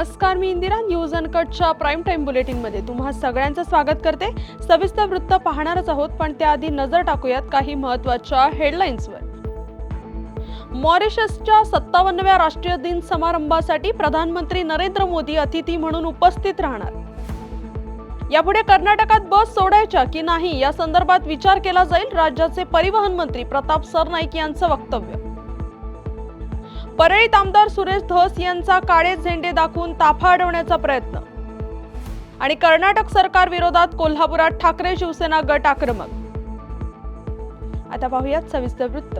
नमस्कार मी इंदिरा न्यूज अनकटच्या प्राईम टाईम बुलेटिनमध्ये. तुम्हा सगळ्यांचं स्वागत करते. सविस्तर वृत्त पाहणारच आहोत पण त्याआधी नजर टाकूयात काही महत्त्वाच्या हेडलाईन्सवर. मॉरिशसच्या सत्तावन्नव्या राष्ट्रीय दिन समारंभासाठी प्रधानमंत्री नरेंद्र मोदी अतिथी म्हणून उपस्थित राहणार. यापुढे कर्नाटकात बस सोडायच्या की नाही या संदर्भात विचार केला जाईल राज्याचे परिवहन मंत्री प्रताप सरनाईक यांचं वक्तव्य. परळीत आमदार सुरेश धस यांचा काळे झेंडे दाखवून ताफा अडवण्याचा प्रयत्न. आणि कर्नाटक सरकार विरोधात कोल्हापुरात ठाकरे शिवसेना गट आक्रमक. आता पाहूयात सविस्तर वृत्त.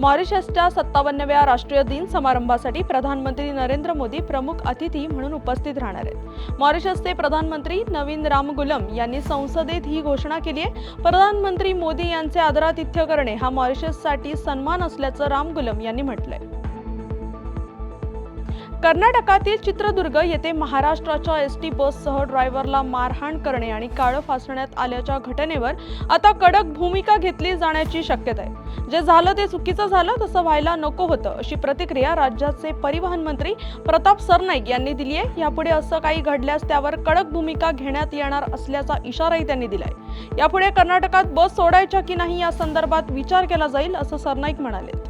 मॉरिशसच्या सत्तावन्नव्या राष्ट्रीय दिन समारंभासाठी प्रधानमंत्री नरेंद्र मोदी प्रमुख अतिथी म्हणून उपस्थित राहणार आहेत. मॉरिशसचे प्रधानमंत्री नवीन रामगुलम यांनी संसदेत ही घोषणा केली आहे. प्रधानमंत्री मोदी यांचे आदरातिथ्य करणे हा मॉरिशससाठी सन्मान असल्याचं रामगुलम यांनी म्हटलंय. कर्नाटकातील चित्रदुर्ग येथे महाराष्ट्राच्या एस टी बससह ड्रायव्हरला मारहाण करणे आणि काळं फासण्यात आल्याच्या घटनेवर आता कडक भूमिका घेतली जाण्याची शक्यता आहे. जे झालं ते चुकीचं झालं तसं व्हायला नको होतं अशी प्रतिक्रिया राज्याचे परिवहन मंत्री प्रताप सरनाईक यांनी दिली आहे. यापुढे असं काही घडल्यास त्यावर कडक भूमिका घेण्यात येणार असल्याचा इशाराही त्यांनी दिलाय. यापुढे कर्नाटकात बस सोडायच्या की नाही या संदर्भात विचार केला जाईल असं सरनाईक म्हणाले.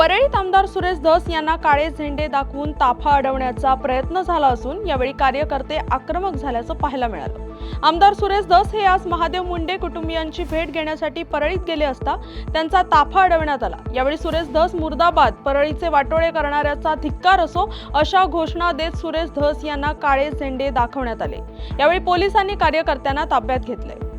परळीत आमदार सुरेश धस यांना काळे झेंडे दाखवून ताफा अडवण्याचा प्रयत्न झाला असून यावेळी कार्यकर्ते आक्रमक झाल्याचं पाहायला मिळालं. आमदार सुरेश धस हे आज महादेव मुंडे कुटुंबियांची भेट घेण्यासाठी परळीत गेले असता त्यांचा ताफा अडवण्यात आला. यावेळी सुरेश धस मुर्दाबाद परळीचे वाटोळे करणाऱ्याचा धिक्कार असो अशा घोषणा देत सुरेश धस यांना काळे झेंडे दाखवण्यात आले. यावेळी पोलिसांनी कार्यकर्त्यांना ताब्यात घेतले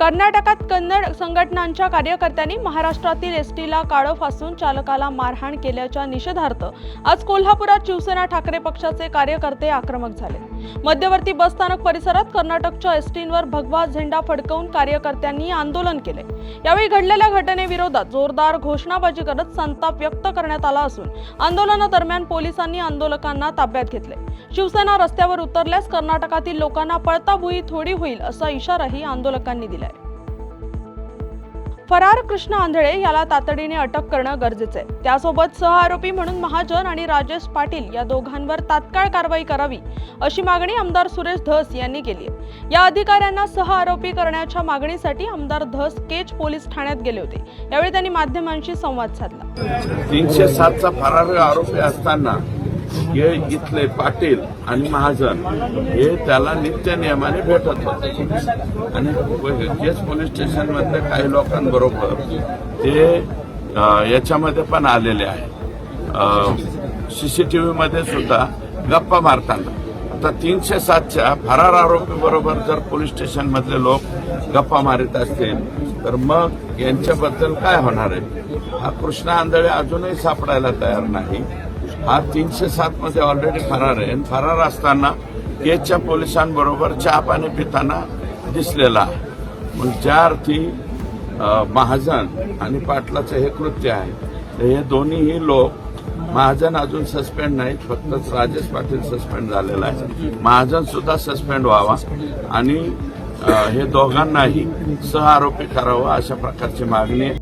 कर्नाटकात कन्नड संघटनांच्या कार्यकर्त्यांनी महाराष्ट्रातील एसटीला काळं फासून चालकाला मारहाण केल्याच्या निषेधार्थ आज कोल्हापुरात शिवसेना ठाकरे पक्षाचे कार्यकर्ते आक्रमक झाले. मध्यवर्ती बसस्थानक परिसरात कर्नाटकच्या एसटींवर भगवा झेंडा फडकवून कार्यकर्त्यांनी आंदोलन केले. यावेळी घडलेल्या घटनेविरोधात जोरदार घोषणाबाजी करत संताप व्यक्त करण्यात आला असून आंदोलनादरम्यान पोलिसांनी आंदोलकांना ताब्यात घेतले. शिवसेना रस्त्यावर उतरल्यास कर्नाटकातील लोकांना पळताभुई थोडी होईल असा इशाराही आंदोलकांनी दिलाय. फरार कृष्ण आंधळे याला तातडीने अटक करणं गरजेचं आहे. त्यासोबत सहआरोपी म्हणून महाजन आणि राजेश पाटील या दोघांवर तात्काळ कारवाई करावी अशी मागणी आमदार सुरेश धस यांनी केली आहे. या अधिकाऱ्यांना सहआरोपी करण्याच्या मागणीसाठी आमदार धस केज पोलीस ठाण्यात गेले होते. यावेळी त्यांनी माध्यमांशी संवाद साधला. तीनशे सातचा फरार आरोपी असताना हे इथले पाटील आणि महाजन हे त्याला नित्य नियमाने भेटत होते. आणि केस पोलीस स्टेशनमधले काही लोकांबरोबर ते याच्यामध्ये पण आलेले आहे टी व्हीमध्ये सुद्धा गप्पा मारताना. आता तीनशे सातच्या फरार आरोपी बरोबर जर पोलीस स्टेशनमधले लोक गप्पा मारित असतील तर मग यांच्याबद्दल काय होणार आहे? हा कृष्णा आंधळे अजूनही सापडायला तयार नाही. हा तीनशे सात मध्ये ऑलरेडी फरार आहे. आणि फरार असताना केजच्या पोलिसांबरोबर चहा पाणी पिताना दिसलेला मग ज्या अर्थी महाजन आणि पाटलाचं हे कृत्य आहे. तर हे दोन्हीही लोक महाजन अजून सस्पेंड नाहीत फक्त राजेश पाटील सस्पेंड झालेला आहे. महाजन सुद्धा सस्पेंड व्हावा आणि हे दोघांनाही सहआरोपी करावं अशा प्रकारची मागणी आहे.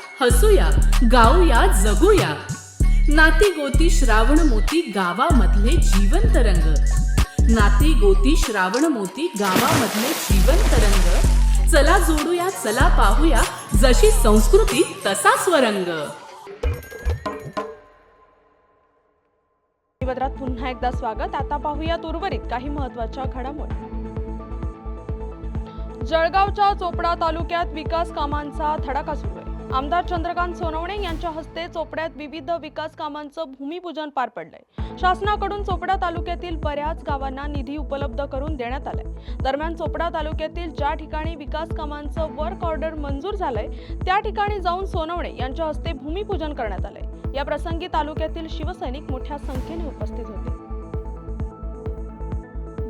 हसूया गाऊया जगूया. नाती गोती श्रावण मोती गावामधले जीवंत रंग. नाती गोती श्रावण मोती गावामधले जीवंत रंग. चला जोडूया चला पाहूया जशी संस्कृती तसा स्वरंग. पत्रात पुन्हा एकदा स्वागत. आता पाहूयात उर्वरित काही महत्त्वाच्या घडामोडी. जळगावच्या चोपडा तालुक्यात विकास कामांचा धडाका सुरू आमदार चंद्रकांत सोनवणे यांच्या हस्ते चोपड्यात विविध विकास कामांचं भूमिपूजन पार पडलंय. शासनाकडून चोपडा तालुक्यातील बऱ्याच गावांना निधी उपलब्ध करून देण्यात आलाय. दरम्यान चोपडा तालुक्यातील ज्या ठिकाणी विकास कामांचं वर्क ऑर्डर मंजूर झालंय त्या ठिकाणी जाऊन सोनवणे यांच्या हस्ते भूमिपूजन करण्यात आलंय. या प्रसंगी तालुक्यातील शिवसैनिक मोठ्या संख्येने उपस्थित होते.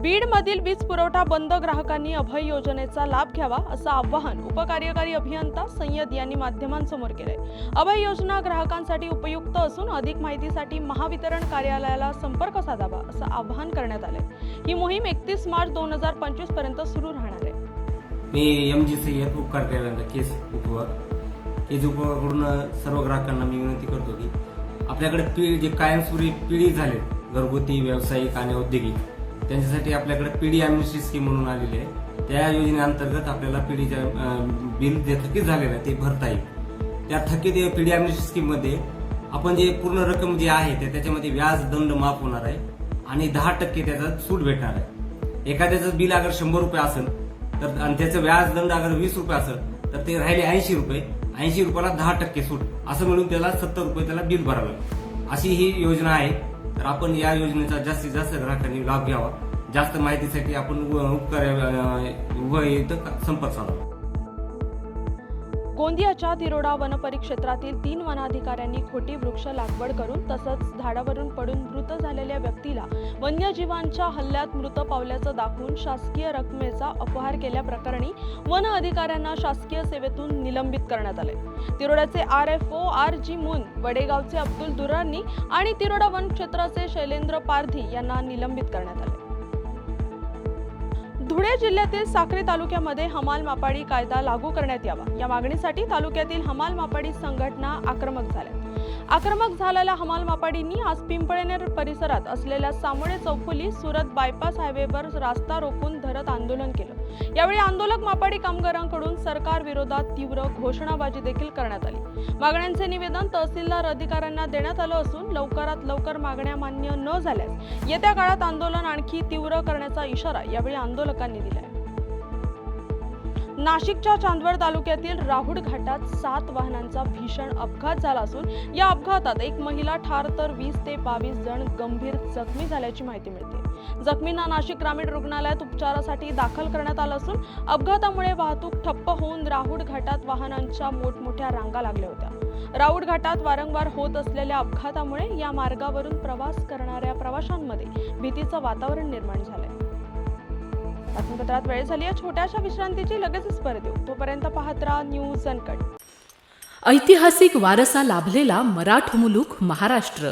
बीडमधील वीज पुरवठा बंद ग्राहकांनी अभय योजनेचा लाभ घ्यावा असं आवाहन उपकार्यकारी अभियंता सय्यद यांनी माध्यमांसमोर केलंय. अभय योजना ग्राहकांसाठी उपयुक्त असून अधिक माहितीसाठी महावितरण कार्यालयाला संपर्क साधावा असं आवाहन करण्यात आलंय. ही मोहीम एकतीस मार्च दोन हजार पंचवीसपर्यंत सुरू राहणार आहे. मी एम जी सय्यद उपकार केस उपवर केस उपवाकडून सर्व ग्राहकांना मी विनंती करतो की आपल्याकडे पिढी जे कायमस्वरूपी पिढी झाले घरगुती व्यावसायिक आणि औद्योगिक त्यांच्यासाठी आपल्याकडे पीडी अम्युनिटी स्कीम म्हणून आलेली आहे. त्या योजनेअंतर्गत आपल्याला पिढीच्या बिल जे थकीत झालेलं आहे ते भरता येईल. त्या थकीत पीडी अम्युनिटी स्कीममध्ये आपण जे पूर्ण रक्कम जी आहे ते त्याच्यामध्ये व्याज दंड माफ होणार आहे आणि दहा टक्के त्याचा सूट भेटणार आहे. एखाद्याचं बिल अगर शंभर रुपये असेल तर आणि त्याचं व्याज दंड अगर वीस रुपये असेल तर ते राहिले ऐंशी रुपये. ऐंशी रुपयाला दहा टक्के सूट. असं मिळून त्याला सत्तर रुपये त्याला बिल भरावं अशी ही योजना आहे. तर आपण या योजनेचा जास्तीत जास्त ग्राहकांनी लाभ घ्यावा. जास्त माहितीसाठी आपण उपकार व इथं संपर्क साधावा गोंदियाच्या तिरोडा वनपरिक्षेत्रातील तीन वनाधिकाऱ्यांनी खोटी वृक्ष लागवड करून तसंच झाडावरून पडून मृत झालेल्या व्यक्तीला वन्यजीवांच्या हल्ल्यात मृत पावल्याचं दाखवून शासकीय रकमेचा अपहार केल्याप्रकरणी वन अधिकाऱ्यांना शासकीय सेवेतून निलंबित करण्यात आले. तिरोड्याचे R F O R G Mun वडेगावचे Abdul Durrani आणि तिरोडा वन क्षेत्राचे शैलेंद्र पारधी यांना निलंबित करण्यात आले. धुळे जिल्ह्यातील साक्री तालुक्यामध्ये हमाल मापाडी कायदा लागू करण्यात यावा. या मागणीसाठी तालुक्यातील हमाल मापाडी संघटना आक्रमक झाल्या. आक्रमक झालेल्या हमाल मापाडींनी आज पिंपळेनेर परिसरात असलेल्या सामोळे चौफुली सुरत बायपास हायवेवर रास्ता रोखून धरत आंदोलन केलं. यावेळी आंदोलक मापाडी कामगारांकडून सरकार विरोधात तीव्र घोषणाबाजी देखील करण्यात आली. मागण्यांचे निवेदन तहसीलदार अधिकाऱ्यांना देण्यात आलं असून लवकरात लवकर मागण्या मान्य न झाल्यास येत्या काळात आंदोलन आणखी तीव्र करण्याचा इशारा यावेळी आंदोलकांनी दिलाय. नाशिकच्या चांदवड तालुक्यातील राहुड घाटात सात वाहनांचा भीषण अपघात झाला असून या अपघातात एक महिला ठार तर वीस ते बावीस जण गंभीर जखमी झाल्याची माहिती मिळते. जखमींना नाशिक ग्रामीण रुग्णालयात उपचारासाठी दाखल करण्यात आलं असून अपघातामुळे वाहतूक ठप्प होऊन राहुड घाटात वाहनांच्या मोठमोठ्या रांगा लागल्या होत्या. राऊड घाटात वारंवार होत असलेल्या अपघातामुळे या मार्गावरून प्रवास करणाऱ्या प्रवाशांमध्ये भीतीचं वातावरण निर्माण झालंय. बातमीपत्रात वेळ झाली आहे. छोट्याशा विश्रांतीची लगेचच परत येऊ तोपर्यंत पाहत राहा न्यूज अनकट. ऐतिहासिक वारसा लाभलेला मराठ मुलूक महाराष्ट्र.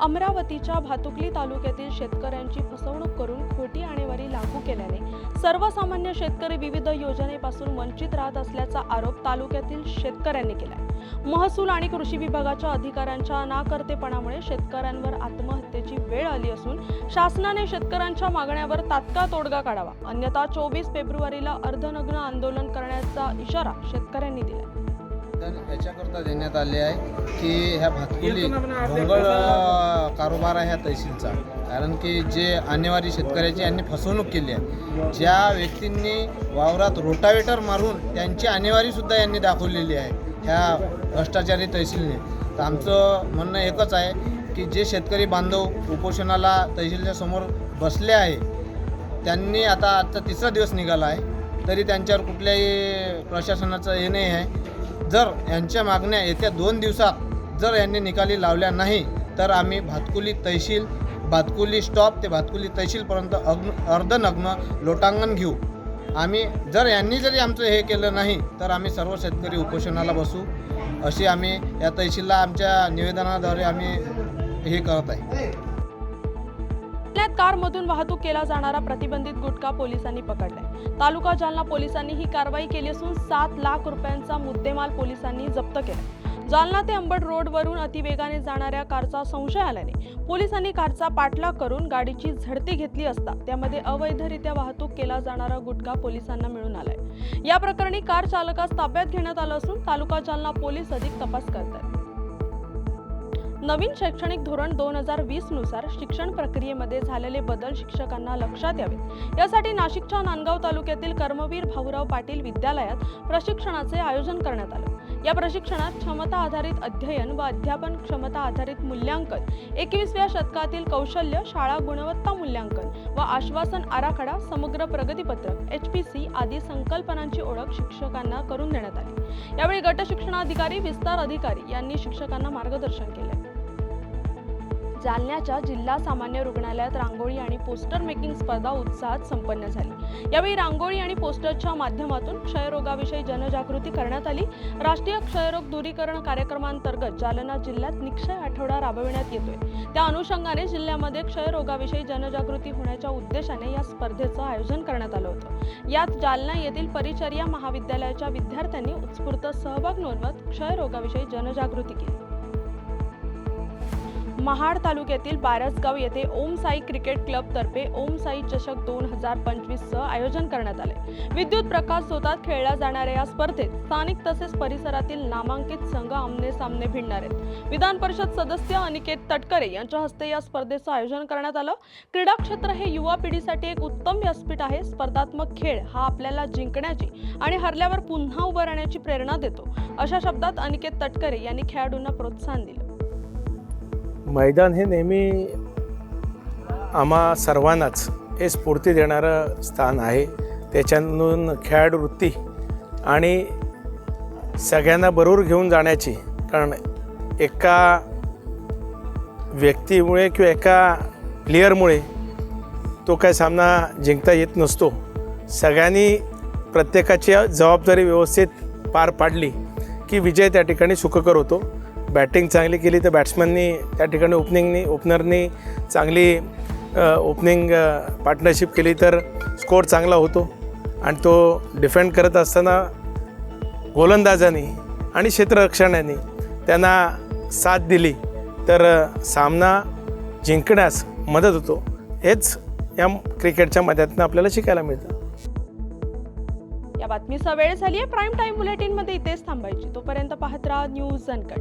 अमरावतीच्या भातुकली तालुक्यातील शेतकऱ्यांची फसवणूक करून खोटी आणेवारी लागू केल्याने सर्वसामान्य शेतकरी विविध योजनेपासून वंचित राहत असल्याचा आरोप तालुक्यातील शेतकऱ्यांनी केला महसूल आणि कृषी विभागाच्या अधिकाऱ्यांच्या नाकर्तेपणामुळे शेतकऱ्यांवर आत्महत्येची वेळ आली असून शासनाने शेतकऱ्यांच्या मागण्यावर तात्काळ तोडगा काढावा. अन्यथा चोवीस फेब्रुवारीला अर्धनग्न आंदोलन करण्याचा इशारा शेतकऱ्यांनी दिला तर याच्याकरता देण्यात आले आहे की ह्या भातकुली भोंगळ अ, कारभार आहे ह्या तहसीलचा. कारण की जे आणेवारी शेतकऱ्याची यांनी फसवणूक केली आहे. ज्या व्यक्तींनी वावरात रोटावेटर मारून त्यांची आणेवारीसुद्धा यांनी दाखवलेली आहे ह्या भ्रष्टाचारी तहसीलने. तर आमचं म्हणणं एकच आहे की जे शेतकरी बांधव उपोषणाला तहसीलच्या समोर बसले आहे त्यांनी आता आजचा तिसरा दिवस निघाला आहे तरी त्यांच्यावर कुठल्याही प्रशासनाचं हे नाही आहे. जर यांच्या मागण्या येत्या दोन दिवसात जर यांनी निकाली लावल्या नाही तर आम्ही भातकुली तहसील भातकुली स्टॉप ते भातकुली तहसीलपर्यंत अग्न अर्धनग्न लोटांगण घेऊ. आम्ही जर यांनी जरी आमचं हे केलं नाही तर आम्ही सर्व शेतकरी उपोषणाला बसू अशी आम्ही या तहसीलला आमच्या निवेदनाद्वारे आम्ही हे करत आहे. जिल्ह्यात कारमधून वाहतूक केला जाणारा प्रतिबंधित गुटखा पोलिसांनी पकडलाय. तालुका जालना पोलिसांनी ही कारवाई केली असून सात लाख रुपयांचा मुद्देमाल पोलिसांनी जप्त केला. जालना ते अंबड रोडवरून अतिवेगाने जाणाऱ्या कारचा संशय आल्याने पोलिसांनी कारचा पाठलाग करून गाडीची झडती घेतली असता त्यामध्ये अवैधरित्या वाहतूक केला जाणारा गुटखा पोलिसांना मिळून आलाय. या प्रकरणी कार चालकास ताब्यात घेण्यात आलं असून तालुका जालना पोलीस अधिक तपास करत आहेत नवीन शैक्षणिक धोरण दोन हजार वीसनुसार शिक्षण प्रक्रियेमध्ये झालेले बदल शिक्षकांना लक्षात यावेत. यासाठी नाशिकच्या नांदगाव तालुक्यातील कर्मवीर भाऊराव पाटील विद्यालयात प्रशिक्षणाचे आयोजन करण्यात आलं. या प्रशिक्षणात क्षमता आधारित अध्ययन व अध्यापन क्षमता आधारित मूल्यांकन एकवीसव्या शतकातील कौशल्य शाळा गुणवत्ता मूल्यांकन व आश्वासन आराखडा समग्र प्रगतीपत्रक एच पी सी आदी संकल्पनांची ओळख शिक्षकांना करून देण्यात आली. यावेळी गट शिक्षणाधिकारी विस्तार अधिकारी यांनी शिक्षकांना मार्गदर्शन केले. जालन्याच्या जिल्हा सामान्य रुग्णालयात रांगोळी आणि पोस्टर मेकिंग स्पर्धा उत्साहात संपन्न झाली. यावेळी रांगोळी आणि पोस्टरच्या माध्यमातून क्षयरोगाविषयी जनजागृती करण्यात आली. राष्ट्रीय क्षयरोग दूरीकरण कार्यक्रमांतर्गत जालना जिल्ह्यात निक्षय आठवडा राबविण्यात येतोय. त्या अनुषंगाने जिल्ह्यामध्ये क्षयरोगाविषयी जनजागृती होण्याच्या उद्देशाने या स्पर्धेचं आयोजन करण्यात आलं होतं. यात जालना येथील परिचर्या महाविद्यालयाच्या विद्यार्थ्यांनी उत्स्फूर्त सहभाग नोंदवत क्षयरोगाविषयी जनजागृती केली. महाड तालुक्यातील बारसगाव येथे ओम साई क्रिकेट क्लब तर्फे ओम साई चषक दोन हजार पंचवीसचं आयोजन करण्यात आले. विद्युत प्रकाश स्वतः खेळल्या जाणाऱ्या या स्पर्धेत स्थानिक तसेच परिसरातील नामांकित संघ आमने सामने भिडणार आहेत. विधान परिषद सदस्य अनिकेत तटकरे यांच्या हस्ते या स्पर्धेचं आयोजन करण्यात आलं. क्रीडा क्षेत्र हे युवा पिढीसाठी एक उत्तम व्यासपीठ आहे. स्पर्धात्मक खेळ हा आपल्याला जिंकण्याची आणि हरल्यावर पुन्हा उभं राहण्याची प्रेरणा देतो. अशा शब्दात अनिकेत तटकरे यांनी खेळाडूंना प्रोत्साहन दिलं. मैदान हे नेहमी आम्हा सर्वांनाच हे स्फूर्ती देणारं स्थान आहे. त्याच्यातून खेळाडूवृत्ती आणि सगळ्यांना बरोबर घेऊन जाण्याची कारण एका व्यक्तीमुळे किंवा एका प्लेयरमुळे तो काय सामना जिंकता येत नसतो. सगळ्यांनी प्रत्येकाची जबाबदारी व्यवस्थित पार पाडली की विजय त्या ठिकाणी सुखकर होतो. बॅटिंग चांगली केली तर बॅट्समननी त्या ठिकाणी ओपनिंगनी ओपनरनी चांगली ओपनिंग पार्टनरशिप केली तर स्कोअर चांगला होतो. आणि तो डिफेंड करत असताना गोलंदाजांनी आणि क्षेत्ररक्षणाने त्यांना साथ दिली तर सामना जिंकण्यास मदत होतो. हेच या क्रिकेटच्या मध्यातून आपल्याला शिकायला मिळतं. या बातमीचा वेळ झाली आहे प्राईम टाईम बुलेटिनमध्ये इथेच थांबायची. तोपर्यंत पाहत राहा न्यूज अनकट.